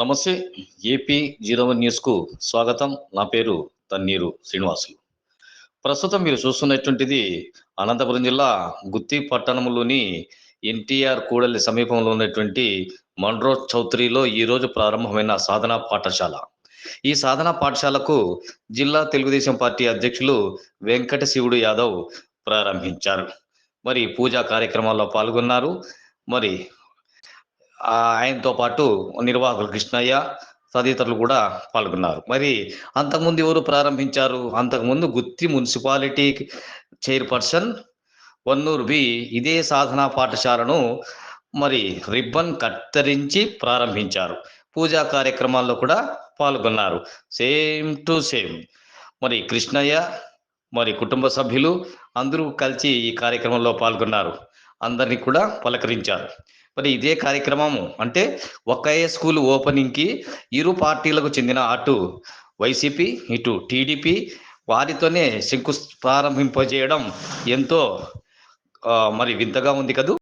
నమస్తే AP zero one న్యూస్కు స్వాగతం. నా పేరు తన్నీరు శ్రీనివాసులు. ప్రస్తుతం మీరు చూస్తున్నటువంటిది అనంతపురం జిల్లా గుత్తి పట్టణంలోని ఎన్టీఆర్ కూడలి సమీపంలో ఉన్నటువంటి మండ్రో చౌత్రిలో ఈరోజు ప్రారంభమైన సాధనా పాఠశాల. ఈ సాధనా పాఠశాలకు జిల్లా తెలుగుదేశం పార్టీ అధ్యక్షులు వెంకట శివుడు యాదవ్ ప్రారంభించారు. మరి పూజా కార్యక్రమాల్లో పాల్గొన్నారు. మరి ఆయనతో పాటు నిర్వాహకులు కృష్ణయ్య తదితరులు కూడా పాల్గొన్నారు. మరి అంతకుముందు ఎవరు ప్రారంభించారు? అంతకుముందు Gutti municipality chairperson Vannuru B ఇదే సాధనా పాఠశాలను మరి రిబ్బన్ కత్తిరించి ప్రారంభించారు. పూజా కార్యక్రమాల్లో కూడా పాల్గొన్నారు. సేమ్ టు సేమ్ మరి కృష్ణయ్య మరి కుటుంబ సభ్యులు అందరూ కలిసి ఈ కార్యక్రమంలో పాల్గొన్నారు. అందరినీ కూడా పలకరించారు. మరి ఇదే కార్యక్రమం అంటే ఒకే స్కూల్ ఓపెనింగ్కి ఇరు పార్టీలకు చెందిన అటు వైసీపీ ఇటు టీడీపీ వారితోనే శంకు ప్రారంభింపజేయడం ఎంతో మరి వింతగా ఉంది కదూ?